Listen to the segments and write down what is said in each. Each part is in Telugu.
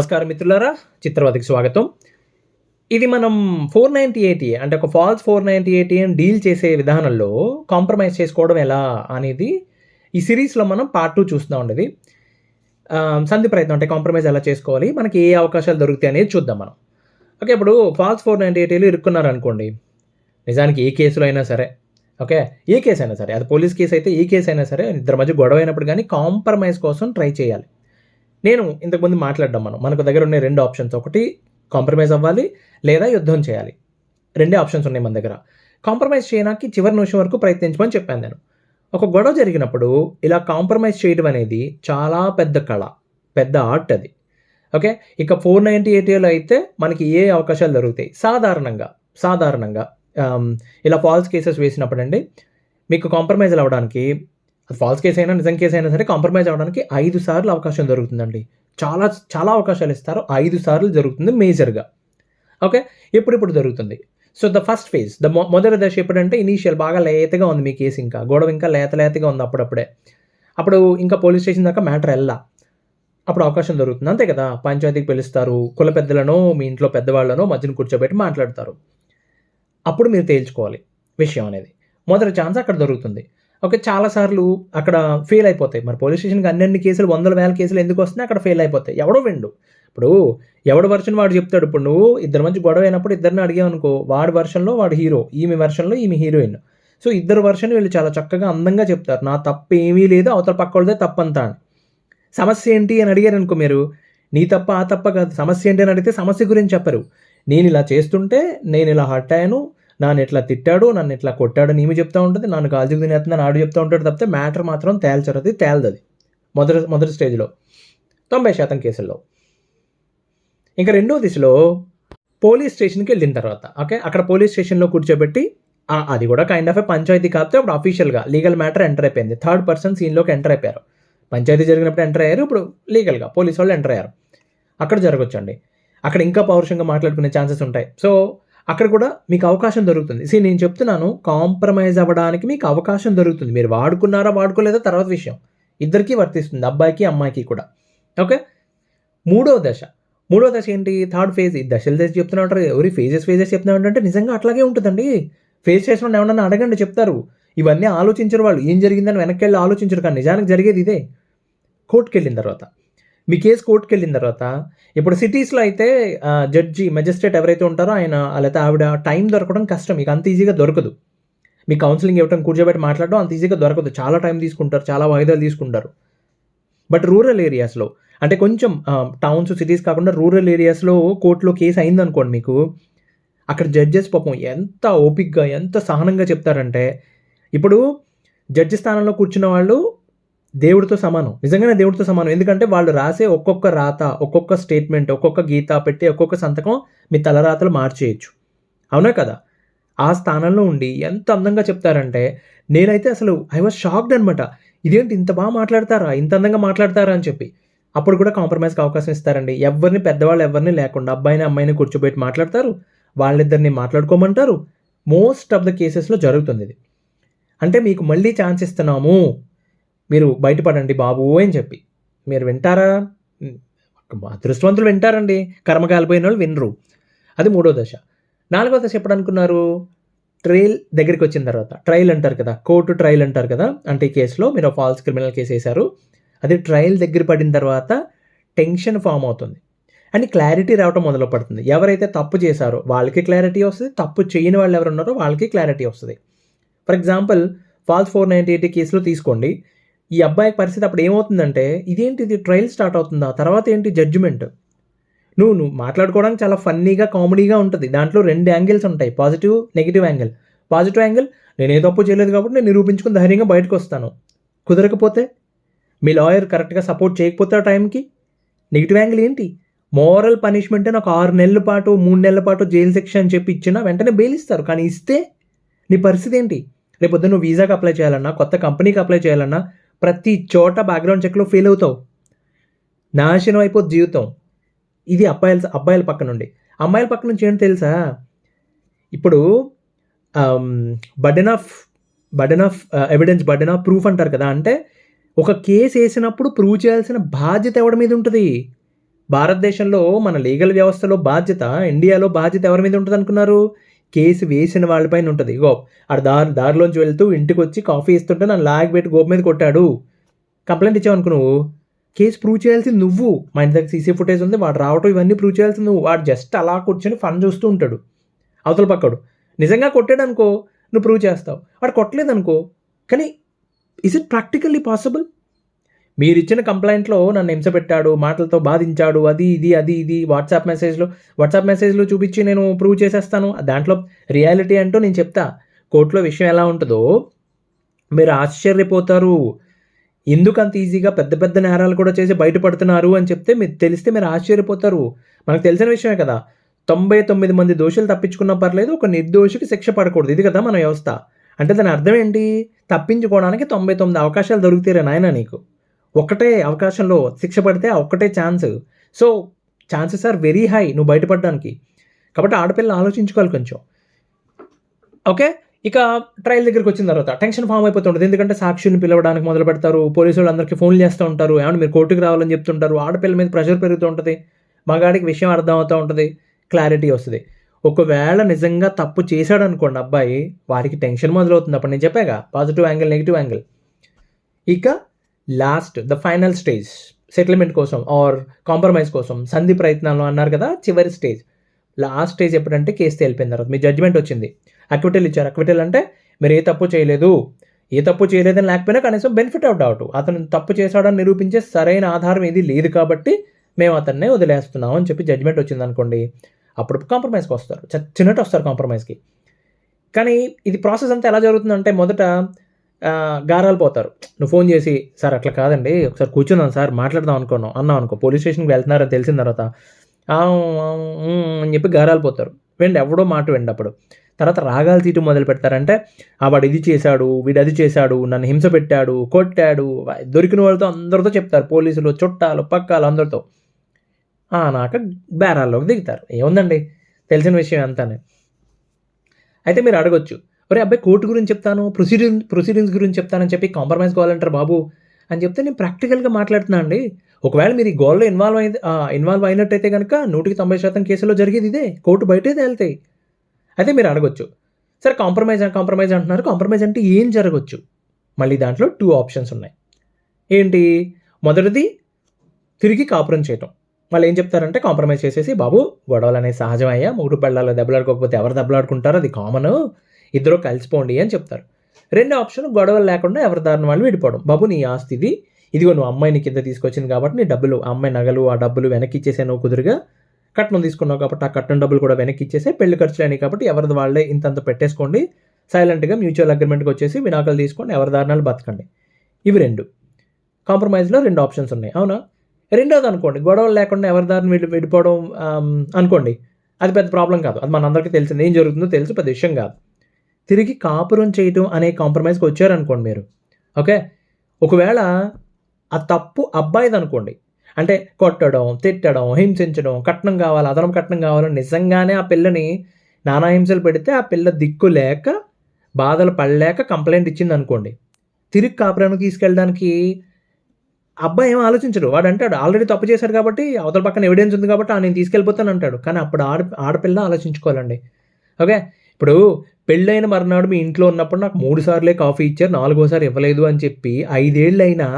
నమస్కారం మిత్రులారా చిత్రవతికి స్వాగతం. ఇది మనం ఫోర్ నైంటీ ఎయిటీ అంటే ఒక ఫాల్స్ ఫోర్ నైంటీ ఎయిటీ అని డీల్ చేసే విధానంలో కాంప్రమైజ్ చేసుకోవడం ఎలా అనేది ఈ సిరీస్లో మనం పార్ట్ టూ చూస్తూ ఉండేది. సంధి ప్రయత్నం అంటే కాంప్రమైజ్ ఎలా చేసుకోవాలి మనకి ఏ అవకాశాలు దొరుకుతాయి అనేది చూద్దాం మనం. ఓకే ఇప్పుడు ఫాల్స్ ఫోర్ నైంటీ ఎయిటీలో ఇరుక్కున్నారనుకోండి నిజానికి ఏ కేసులో అయినా సరే ఓకే ఏ కేసు అయినా సరే అది పోలీస్ కేసు అయితే ఏ కేసు అయినా సరే ఇద్దరి మధ్య గొడవ అయినప్పుడు కానీ కాంప్రమైజ్ కోసం ట్రై చేయాలి. నేను ఇంతకుముందు మాట్లాడడం మనం. మనకు దగ్గర ఉన్న రెండు ఆప్షన్స్ ఒకటి కాంప్రమైజ్ అవ్వాలి లేదా యుద్ధం చేయాలి. రెండే ఆప్షన్స్ ఉన్నాయి మన దగ్గర. కాంప్రమైజ్ చేయడానికి చివరి నిమిషం వరకు ప్రయత్నించమని చెప్పాను నేను. ఒక గొడవ జరిగినప్పుడు ఇలా కాంప్రమైజ్ చేయడం అనేది చాలా పెద్ద కళ పెద్ద ఆర్ట్ అది. ఓకే? ఇక ఫోర్ నైంటీ ఎయిటీలో అయితే మనకి ఏ అవకాశాలు దొరుకుతాయి? సాధారణంగా సాధారణంగా ఇలా ఫాల్స్ కేసెస్ వేసినప్పుడు అండి మీకు కాంప్రమైజ్ అవ్వడానికి ఫాల్స్ కేసు అయినా నిజం కేసు అయినా సరే కాంప్రమైజ్ అవ్వడానికి ఐదు సార్లు అవకాశం దొరుకుతుందండి. చాలా చాలా అవకాశాలు ఇస్తారు. ఐదు సార్లు జరుగుతుంది మేజర్గా. ఓకే? ఇప్పుడు జరుగుతుంది. So the first phase the మొదటి దశ ఎప్పుడంటే ఇనీషియల్ బాగా లేతగా ఉంది మీ కేసు ఇంకా. గొడవ ఇంకా లేత లేతగా ఉంది అప్పుడప్పుడే. అప్పుడు ఇంకా పోలీస్ స్టేషన్ దాకా మ్యాటర్ వెళ్ళా. అప్పుడు అవకాశం దొరుకుతుంది. అంతే కదా? పంచాయతీకి పిలుస్తారు. కుల పెద్దలను మీ ఇంట్లో పెద్దవాళ్ళను మధ్యన కూర్చోబెట్టి మాట్లాడతారు. అప్పుడు మీరు తేల్చుకోవాలి విషయం అనేది. మొదటి ఛాన్స్ అక్కడ దొరుకుతుంది. ఓకే చాలాసార్లు అక్కడ ఫెయిల్ అయిపోతాయి. మరి పోలీస్ స్టేషన్కి అన్ని కేసులు వందల వేల కేసులు ఎందుకు వస్తున్నాయి? అక్కడ ఫెయిల్ అయిపోతాయి. ఎవడో విండు. ఇప్పుడు ఎవడు వర్షన్ వాడు చెప్తాడు. ఇప్పుడు నువ్వు ఇద్దరు మంచి గొడవ అయినప్పుడు ఇద్దరిని అడిగావనుకో వాడి వర్షన్లో వాడు హీరో ఈమె వర్షన్లో ఈమె హీరోయిన్ సో ఇద్దరు వర్షన్ వీళ్ళు చాలా చక్కగా అందంగా చెప్తారు. నా తప్పు ఏమీ లేదు అవతల పక్క వాళ్ళదే తప్పంతా అని. సమస్య ఏంటి అని అడిగారు అనుకో మీరు నీ తప్ప ఆ తప్ప కాదు. సమస్య ఏంటి అని అడిగితే సమస్య గురించి చెప్పరు. నేను ఇలా చేస్తుంటే నేను ఇలా హర్ట్ అయ్యాను. నన్ను ఎట్లా తిట్టాడు నన్ను ఎట్లా కొట్టాడు నీమి చెప్తా ఉంటుంది నన్ను కాల్చుకు తినేస్తున్నాను ఆడు చెప్తా ఉంటాడు తప్పితే మ్యాటర్ మాత్రం తేల్చరది తేలదది. మొదటి మొదటి స్టేజ్లో. తొంభై శాతం కేసుల్లో. ఇంకా రెండో దిశలో పోలీస్ స్టేషన్కి వెళ్ళిన తర్వాత ఓకే? అక్కడ పోలీస్ స్టేషన్లో కూర్చోబెట్టి అది కూడా కైండ్ ఆఫ్ ఏ పంచాయతీ కాకపోతే అప్పుడు అఫీషియల్గా లీగల్ మ్యాటర్ ఎంటర్ అయిపోయింది. థర్డ్ పర్సన్ సీన్లోకి ఎంటర్ అయిపోయారు. పంచాయతీ జరిగినప్పుడు ఎంటర్ అయ్యారు ఇప్పుడు లీగల్గా పోలీస్ వాళ్ళు ఎంటర్ అయ్యారు. అక్కడ జరగొచ్చండి. అక్కడ ఇంకా పౌరుషంగా మాట్లాడుకునే ఛాన్సెస్ ఉంటాయి. సో అక్కడ కూడా మీకు అవకాశం దొరుకుతుంది. సీ నేను చెప్తున్నాను కాంప్రమైజ్ అవ్వడానికి మీకు అవకాశం దొరుకుతుంది. మీరు వాడుకున్నారా వాడుకోలేదా తర్వాత విషయం. ఇద్దరికీ వర్తిస్తుంది అబ్బాయికి అమ్మాయికి కూడా. ఓకే మూడో దశ. మూడో దశ ఏంటి? థర్డ్ ఫేజ్ ఈ దశల దశ చెప్తున్నా ఉంటారు ఎవరి ఫేజెస్ ఫేజెస్ చెప్తున్నా అంటే నిజంగా అట్లాగే ఉంటుందండి. ఫేస్ చేసిన ఏమన్నా అడగండి చెప్తారు. ఇవన్నీ ఆలోచించరు వాళ్ళు. ఏం జరిగిందని వెనక్కి వెళ్ళి ఆలోచించరు కానీ నిజానికి జరిగేది ఇదే. కోర్టుకి వెళ్ళిన తర్వాత. మీ కేసు కోర్టుకి వెళ్ళిన తర్వాత ఇప్పుడు సిటీస్లో అయితే జడ్జి మెజిస్ట్రేట్ ఎవరైతే ఉంటారో ఆయన లేకపోతే ఆవిడ టైం దొరకడం కష్టం. మీకు అంత ఈజీగా దొరకదు. మీ కౌన్సిలింగ్ ఇవ్వడం కూర్చోబెట్టి మాట్లాడడం అంత ఈజీగా దొరకదు. చాలా టైం తీసుకుంటారు చాలా వాయిదాలు తీసుకుంటారు. బట్ రూరల్ ఏరియాస్లో అంటే కొంచెం టౌన్స్ సిటీస్ కాకుండా రూరల్ ఏరియాస్లో కోర్టులో కేసు అయిందనుకోండి మీకు అక్కడ జడ్జెస్ పాపం ఎంత ఓపిక్గా ఎంత సహనంగా చెప్తారంటే ఇప్పుడు జడ్జి స్థానంలో కూర్చున్న వాళ్ళు దేవుడితో సమానం. నిజంగానే దేవుడితో సమానం. ఎందుకంటే వాళ్ళు రాసే ఒక్కొక్క రాత ఒక్కొక్క స్టేట్మెంట్ ఒక్కొక్క గీత పెట్టి ఒక్కొక్క సంతకం మీ తలరాతలు మార్చేయచ్చు. అవునా కదా? ఆ స్థానంలో ఉండి ఎంత అందంగా చెప్తారంటే నేనైతే అసలు ఐ వాజ్ షాక్డ్ అనమాట ఇదేంటి ఇంత బాగా మాట్లాడతారా? ఇంత అందంగా మాట్లాడతారా అని చెప్పి. అప్పుడు కూడా కాంప్రమైజ్కి అవకాశం ఇస్తారండి. ఎవరిని పెద్దవాళ్ళు ఎవరిని లేకుండా అబ్బాయిని అమ్మాయిని కూర్చోబెట్టి మాట్లాడతారు. వాళ్ళిద్దరిని మాట్లాడుకోమంటారు. మోస్ట్ ఆఫ్ ద కేసెస్లో జరుగుతుంది ఇది. అంటే మీకు మళ్ళీ ఛాన్స్ ఇస్తున్నాము. మీరు బయటపడండి బాబు అని చెప్పి. మీరు వింటారా? అదృష్టవంతులు వింటారండి. కర్మ కాలిపోయిన వాళ్ళు వినరు. అది మూడో దశ. నాలుగో దశ ఎప్పుడు అనుకున్నారు? ట్రయల్ దగ్గరికి వచ్చిన తర్వాత. ట్రయల్ అంటారు కదా కోర్టు ట్రయల్ అంటారు కదా అంటే ఈ కేసులో మీరు ఫాల్స్ క్రిమినల్ కేసు వేశారు. అది ట్రయల్ దగ్గర పడిన తర్వాత టెన్షన్ ఫామ్ అవుతుంది. అండ్ క్లారిటీ రావటం మొదలు పడుతుంది. ఎవరైతే తప్పు చేశారో వాళ్ళకి క్లారిటీ వస్తుంది. తప్పు చేయని వాళ్ళు ఎవరు ఉన్నారో వాళ్ళకి క్లారిటీ వస్తుంది. For example false four ninety eighty కేసులో తీసుకోండి. ఈ అబ్బాయి పరిస్థితి అప్పుడు ఏమవుతుందంటే ఇదేంటి ఇది ట్రయల్ స్టార్ట్ అవుతుందా? తర్వాత ఏంటి జడ్జిమెంట్ నువ్వు నువ్వు మాట్లాడుకోవడానికి చాలా ఫన్నీగా కామెడీగా ఉంటుంది. దాంట్లో రెండు యాంగిల్స్ ఉంటాయి. Positive negative angle positive angle నేను ఏ తప్పు చేయలేదు కాబట్టి నేను నిరూపించుకుని ధైర్యంగా బయటకు వస్తాను. కుదరకపోతే మీ లాయర్ కరెక్ట్గా సపోర్ట్ చేయకపోతే ఆ టైంకి నెగిటివ్ యాంగిల్ ఏంటి? మోరల్ పనిష్మెంట్ నాకు ఆరు నెలల పాటు మూడు నెలల పాటు జైలు శిక్ష అని చెప్పి ఇచ్చినా వెంటనే బెయిల్ ఇస్తారు కానీ ఇస్తే నీ పరిస్థితి ఏంటి? రేపొద్దు నువ్వు వీసాకి అప్లై చేయాలన్నా కొత్త కంపెనీకి అప్లై చేయాలన్నా ప్రతి చోట బ్యాక్గ్రౌండ్ చెక్లో ఫెయిల్ అవుతావు. నాశనం అయిపోద్ది జీవితం. ఇది అబ్బాయిల అబ్బాయిల పక్క నుండి. అమ్మాయిల పక్క నుంచి ఏంటి తెలుసా? ఇప్పుడు burden of burden of evidence burden of proof అంటారు కదా. అంటే ఒక కేసు వేసినప్పుడు ప్రూవ్ చేయాల్సిన బాధ్యత ఎవడి మీద ఉంటుంది? భారతదేశంలో మన లీగల్ వ్యవస్థలో బాధ్యత ఇండియాలో బాధ్యత ఎవరి మీద ఉంటుంది అనుకున్నారు కేసు వేసిన వాళ్ళపైన ఉంటుంది. గో ఆడు దారి దారిలోంచి వెళ్తూ ఇంటికి వచ్చి కాఫీ ఇస్తుంటే నన్ను లాగ్ పెట్టి గోపు మీద కొట్టాడు. కంప్లైంట్ ఇచ్చావు అనుకో నువ్వు. కేసు ప్రూవ్ చేయాల్సింది నువ్వు. మా ఇంటి దగ్గర సీసీ ఫుటేజ్ ఉంది వాడు రావటం ఇవన్నీ ప్రూవ్ చేయాల్సింది నువ్వు. వాడు జస్ట్ అలా కూర్చొని ఫన్ చూస్తూ ఉంటాడు. అవతల పక్కడు. నిజంగా కొట్టాడు అనుకో నువ్వు ప్రూవ్ చేస్తావు. వాడు కొట్టలేదు అనుకో కానీ ఇస్ ఇట్ ప్రాక్టికల్లీ పాసిబుల్ మీరు ఇచ్చిన కంప్లైంట్లో నన్ను హింసపెట్టాడు మాటలతో బాధించాడు అది ఇది అది ఇది వాట్సాప్ మెసేజ్లో. వాట్సాప్ మెసేజ్లో చూపించి నేను ప్రూవ్ చేసేస్తాను. దాంట్లో రియాలిటీ అంటూ నేను చెప్తా. కోర్టులో విషయం ఎలా ఉంటుందో మీరు ఆశ్చర్యపోతారు. ఎందుకు అంత ఈజీగా పెద్ద పెద్ద నేరాలు కూడా చేసి బయటపడుతున్నారు అని చెప్తే మీరు తెలిస్తే మీరు ఆశ్చర్యపోతారు. మనకు తెలిసిన విషయమే కదా. తొంభై తొమ్మిది మంది దోషులు తప్పించుకున్నా పర్లేదు ఒక నిర్దోషికి శిక్ష పడకూడదు. ఇది కదా మన వ్యవస్థ. అంటే దాని అర్థం ఏంటి? తప్పించుకోవడానికి తొంభై తొమ్మిది అవకాశాలు దొరుకుతాయి నాయన నీకు. ఒకటే అవకాశంలో శిక్ష పడితే ఒక్కటే chance. So chances are very high నువ్వు బయటపడడానికి. కాబట్టి ఆడపిల్లలు ఆలోచించుకోవాలి కొంచెం. ఓకే? ఇక ట్రయల్ దగ్గరికి వచ్చిన తర్వాత టెన్షన్ ఫామ్ అయిపోతుంటుంది. ఎందుకంటే సాక్షుల్ని పిలవడానికి మొదలు పెడతారు. పోలీసు వాళ్ళు అందరికీ ఫోన్లు చేస్తూ ఉంటారు. ఏమంటే మీరు కోర్టుకు రావాలని చెప్తుంటారు. ఆడపిల్ల మీద ప్రెషర్ పెరుగుతూ ఉంటుంది. మగాడికి విషయం అర్థం అవుతూ ఉంటుంది. క్లారిటీ వస్తుంది. ఒకవేళ నిజంగా తప్పు చేశాడు అనుకోండి అబ్బాయి వారికి టెన్షన్ మొదలవుతుంది. అప్పుడు నేను చెప్పాగా పాజిటివ్ యాంగిల్ నెగిటివ్ యాంగిల్. ఇక last the final stage settlement కోసం ఆర్ కాంప్రమైజ్ కోసం సంధి ప్రయత్నాలు అన్నారు కదా చివరి స్టేజ్. లాస్ట్ స్టేజ్ ఎప్పుడంటే కేసు తేలిపోయిన తర్వాత మీ జడ్జిమెంట్ వచ్చింది. అక్విటల్ ఇచ్చారు. అక్విటల్ అంటే మీరు ఏ తప్పు చేయలేదు. ఏ తప్పు చేయలేదని లేకపోయినా కనీసం బెనిఫిట్ అవుట్ డౌట్ అతను తప్పు చేశాడని నిరూపించే సరైన ఆధారం ఏది లేదు కాబట్టి మేము అతన్నే వదిలేస్తున్నాం అని చెప్పి జడ్జిమెంట్ వచ్చింది అనుకోండి అప్పుడు కాంప్రమైజ్కి వస్తారు. చిన్నట్టు వస్తారు కాంప్రమైజ్కి కానీ ఇది ప్రాసెస్ అంతా ఎలా జరుగుతుందంటే మొదట గారాలు పోతారు. నువ్వు ఫోన్ చేసి సార్ అట్లా కాదండి ఒకసారి కూర్చుందాం సార్ మాట్లాడదాం అనుకున్నాం అన్నాం అనుకో పోలీస్ స్టేషన్కి వెళ్తున్నారని తెలిసిన తర్వాత అని చెప్పి గారాలిపోతారు వెండి ఎవడో మాట వెండి అప్పుడు. తర్వాత రాగాలు తీయటం మొదలు పెడతారంటే ఆ వాడు ఇది చేశాడు వీడు అది చేశాడు నన్ను హింస పెట్టాడు కొట్టాడు దొరికిన వాళ్ళతో అందరితో చెప్తారు పోలీసులు చుట్టాలు పక్కాలు అందరితో. నాక బేరాల్లోకి దిగుతారు. ఏముందండి? తెలిసిన విషయం అంతానే అయితే మీరు అడగొచ్చు ఒరే అబ్బాయి కోర్టు గురించి చెప్తాను ప్రొసీడింగ్ ప్రొసీడింగ్స్ గురించి చెప్తానని చెప్పి కాంప్రమైజ్ కావాలంటారు బాబు అని చెప్తే నేను ప్రాక్టికల్గా మాట్లాడుతున్నా అండి. ఒకవేళ మీరు ఈ గోల్లో ఇన్వాల్వ్ అయింది ఇన్వాల్వ్ అయినట్టయితే కనుక నూటికి తొంభై శాతం కేసులో జరిగేది ఇదే కోర్టు బయటే తేలుతాయి. అయితే మీరు అడగొచ్చు. సరే కాంప్రమైజ్ కాంప్రమైజ్ అంటున్నారు. కాంప్రమైజ్ అంటే ఏం జరగవచ్చు మళ్ళీ దాంట్లో టూ ఆప్షన్స్ ఉన్నాయి. ఏంటి? మొదటిది తిరిగి కాపురం చేయటం. వాళ్ళు ఏం చెప్తారంటే కాంప్రమైజ్ చేసేసి బాబు గొడవలు అనేది సహజమయ్యా మూడు పెళ్ళాలో దెబ్బలాడుకోకపోతే ఎవరు దెబ్బలాడుకుంటారో? అది కామన్. ఇద్దరు కలిసిపోండి అని చెప్తారు. రెండో ఆప్షన్ గొడవలు లేకుండా ఎవరి దారిన వాళ్ళు విడిపోవడం. బాబు నీ ఆస్తి ఇది ఇదిగో నువ్వు అమ్మాయిని కింద తీసుకొచ్చింది కాబట్టి నీ డబ్బులు అమ్మాయి నగలు ఆ డబ్బులు వెనక్కి ఇచ్చేసాను నువ్వు కుదురుగా. కట్నం తీసుకున్నావు కాబట్టి ఆ కట్నం డబ్బులు కూడా వెనక్కి ఇచ్చేసే పెళ్ళి ఖర్చులు అయినాయి కాబట్టి ఎవరిది వాళ్ళే ఇంతంత పెట్టేసుకోండి. సైలెంట్గా మ్యూచువల్ అగ్రిమెంట్కి వచ్చేసి వినాకలు తీసుకోండి. ఎవరి దారినాలు బతకండి. ఇవి రెండు. కాంప్రమైజ్లో రెండు ఆప్షన్స్ ఉన్నాయి. అవునా? రెండోది అనుకోండి. గొడవలు లేకుండా ఎవరి దారిని విడి విడిపోవడం అనుకోండి. అది పెద్ద ప్రాబ్లం కాదు. అది మనందరికీ తెలిసింది. ఏం జరుగుతుందో తెలుసు. పెద్ద విషయం కాదు. తిరిగి కాపురం చేయటం అనే కాంప్రమైజ్కి వచ్చారనుకోండి మీరు. ఓకే? ఒకవేళ ఆ తప్పు అబ్బాయిది అనుకోండి అంటే కొట్టడం తిట్టడం హింసించడం కట్నం కావాలి అదనం కట్నం కావాలని నిజంగానే ఆ పిల్లని నానా హింసలు పెడితే ఆ పిల్ల దిక్కు లేక బాధలు పడలేక కంప్లైంట్ ఇచ్చింది అనుకోండి తిరిగి కాపురానికి తీసుకెళ్ళడానికి అబ్బాయి ఏం ఆలోచించడు. వాడు అంటాడు ఆల్రెడీ తప్పు చేశాడు కాబట్టి అవతల పక్కన ఎవిడెన్స్ ఉంది కాబట్టి నేను తీసుకెళ్ళిపోతాను అంటాడు కానీ అప్పుడు ఆడ ఆడపిల్ల ఆలోచించుకోవాలండి. ఓకే? ఇప్పుడు పెళ్ళైన మర్నాడు మీ ఇంట్లో ఉన్నప్పుడు నాకు మూడు సార్లే కాఫీ ఇచ్చారు నాలుగోసారి ఇవ్వలేదు అని చెప్పి ఐదేళ్ళు అయినా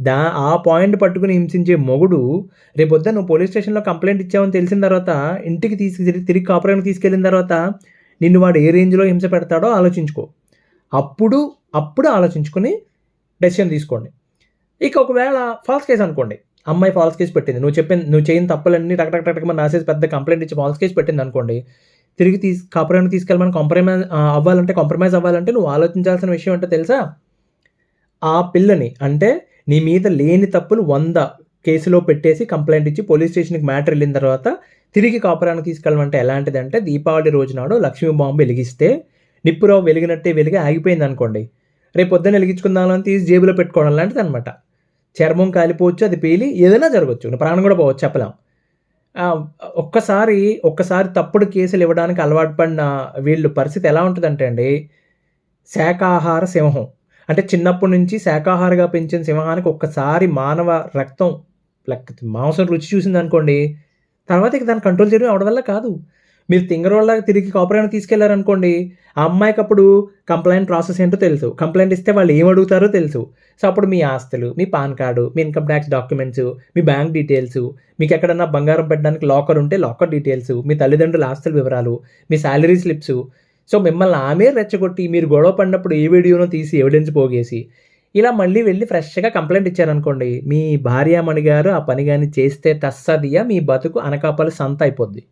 దా ఆ పాయింట్ పట్టుకుని హింసించే మొగుడు రేపొద్దు నువ్వు పోలీస్ స్టేషన్లో కంప్లైంట్ ఇచ్చావని తెలిసిన తర్వాత ఇంటికి తీసుకు తిరిగి కాపురానికి తీసుకెళ్ళిన తర్వాత నిన్ను వాడు ఏ రేంజ్లో హింస పెడతాడో ఆలోచించుకో. అప్పుడు అప్పుడు ఆలోచించుకొని డెసిషన్ తీసుకోండి. ఇక ఒకవేళ ఫాల్స్ కేసు అనుకోండి. అమ్మాయి ఫాల్స్ కేసు పెట్టింది. నువ్వు చెప్పిన నువ్వు చేయని తప్పులన్నీ టక్ టక్ టక్ రాసేసి పెద్ద కంప్లైంట్ ఇచ్చి ఫాల్స్ కేసు పెట్టింది అనుకోండి. తిరిగి తీసు కాపురానికి తీసుకెళ్ళమని కాంప్రమైజ్ అవ్వాలంటే కాంప్రమైజ్ అవ్వాలంటే నువ్వు ఆలోచించాల్సిన విషయం అంటే తెలుసా? ఆ పిల్లని అంటే నీ మీద లేని తప్పులు వంద కేసులో పెట్టేసి కంప్లైంట్ ఇచ్చి పోలీస్ స్టేషన్కి మ్యాటర్ వెళ్ళిన తర్వాత తిరిగి కాపురానికి తీసుకెళ్ళమంటే ఎలాంటిది అంటే దీపావళి రోజు నాడు లక్ష్మీ బాంబు వెలిగిస్తే నిప్పురావు వెలిగినట్టే వెలిగి ఆగిపోయింది అనుకోండి. రేపు పొద్దున్న వెలిగించుకుందామని తీసి జేబులో పెట్టుకోవడం లాంటిది అనమాట చర్మం కాలిపోవచ్చు అది పేలి ఏదైనా జరగవచ్చు ప్రాణం కూడా పోవచ్చు చెప్పలేం. ఒక్కసారి ఒక్కసారి తప్పుడు కేసులు ఇవ్వడానికి అలవాటు పడిన వీళ్ళు పరిస్థితి ఎలా ఉంటుందంటే అండి శాకాహార సింహం అంటే చిన్నప్పటి నుంచి శాఖాహారగా పెంచిన సింహానికి ఒక్కసారి మానవ రక్తం లైక్ మాంసం రుచి చూసింది అనుకోండి తర్వాత ఇక దాన్ని కంట్రోల్ చేయడం అవడం వల్ల కాదు. మీరు తింగరోళ్ళలాగా తిరిగి కాపురాన్ని తీసుకెళ్ళారనుకోండి, ఆ అమ్మాయికప్పుడు కంప్లైంట్ ప్రాసెస్ ఏంటో తెలుసు. కంప్లైంట్ ఇస్తే వాళ్ళు ఏం అడుగుతారో తెలుసు. సో, అప్పుడు మీ ఆస్తులు, మీ పాన్ కార్డు, మీ ఇన్‌కమ్ ట్యాక్స్ డాక్యుమెంట్స్, మీ బ్యాంక్ డీటెయిల్స్, మీకు ఎక్కడన్నా బంగారం పెట్టడానికి లాకర్ ఉంటే లాకర్ డీటెయిల్స్, మీ తల్లిదండ్రుల ఆస్తుల వివరాలు, మీ శాలరీ స్లిప్స్. సో, మిమ్మల్ని ఆమె రెచ్చగొట్టి మీరు గొడవ పడినప్పుడు ఏ వీడియోనో తీసి ఎవిడెన్స్ పోగేసి, ఇలా మళ్ళీ వెళ్ళి ఫ్రెష్‌గా కంప్లైంట్ ఇచ్చారనుకోండి, మీ భార్యామణి గారు ఆ పని కానీ చేస్తే తస్సదియా మీ బతుకు అనకాపల్లి సంత అయిపోద్ది.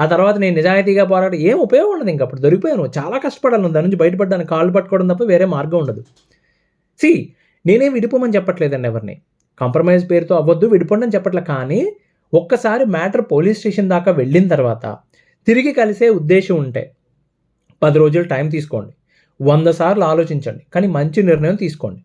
ఆ తర్వాత నేను నిజాయితీగా పోరాడి ఏం ఉపయోగం ఉండదు ఇంక అప్పుడు దొరికిపోయాను. చాలా కష్టపడాలి దాని నుంచి బయటపడ్డానికి కాళ్ళు పట్టుకోవడం తప్ప వేరే మార్గం ఉండదు. సి నేనేం విడిపోమని చెప్పట్లేదండి ఎవరిని. కాంప్రమైజ్ పేరుతో అవ్వద్దు, విడిపోండి అని చెప్పట్లే. కానీ ఒక్కసారి మ్యాటర్ పోలీస్ స్టేషన్ దాకా వెళ్ళిన తర్వాత తిరిగి కలిసే ఉద్దేశం ఉంటే పది రోజులు టైం తీసుకోండి. వంద సార్లు ఆలోచించండి. కానీ మంచి నిర్ణయం తీసుకోండి.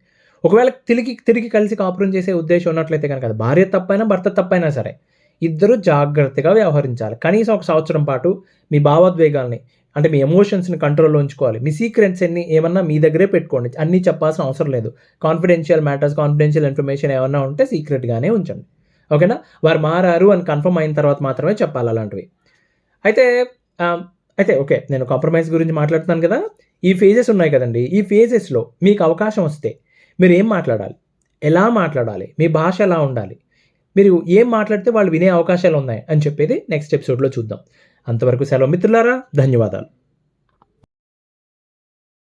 ఒకవేళ తిరిగి తిరిగి కలిసి కాపురం చేసే ఉద్దేశం ఉన్నట్లయితే కనుక భార్య తప్పైనా, భర్త తప్పైనా సరే ఇద్దరు జాగ్రత్తగా వ్యవహరించాలి. కనీసం ఒక సంవత్సరం పాటు మీ భావోద్వేగాల్ని అంటే మీ ఎమోషన్స్‌ని కంట్రోల్‌లో ఉంచుకోవాలి. మీ సీక్రెట్స్ ఎన్ని ఏమన్నా మీ దగ్గరే పెట్టుకోండి. అన్నీ చెప్పాల్సిన అవసరం లేదు. కాన్ఫిడెన్షియల్ మ్యాటర్స్, కాన్ఫిడెన్షియల్ ఇన్ఫర్మేషన్ ఏమన్నా ఉంటే సీక్రెట్‌గానే ఉంచండి. ఓకేనా? వారు మారారు అని కన్ఫర్మ్ అయిన తర్వాత మాత్రమే చెప్పాలి అలాంటివి. అయితే అయితే ఓకే. నేను కాంప్రమైజ్ గురించి మాట్లాడుతున్నాను కదా! ఈ ఫేజెస్ ఉన్నాయి కదండి ఈ ఫేజెస్‌లో మీకు అవకాశం వస్తే మీరు ఏం మాట్లాడాలి? ఎలా మాట్లాడాలి? మీ భాష ఎలా ఉండాలి? మీరు ఏం మాట్లాడితే వాళ్ళు వినే అవకాశాలు ఉన్నాయి అని చెప్పేది నెక్స్ట్ ఎపిసోడ్‌లో చూద్దాం. అంతవరకు సెలవు మిత్రులారా! ధన్యవాదాలు.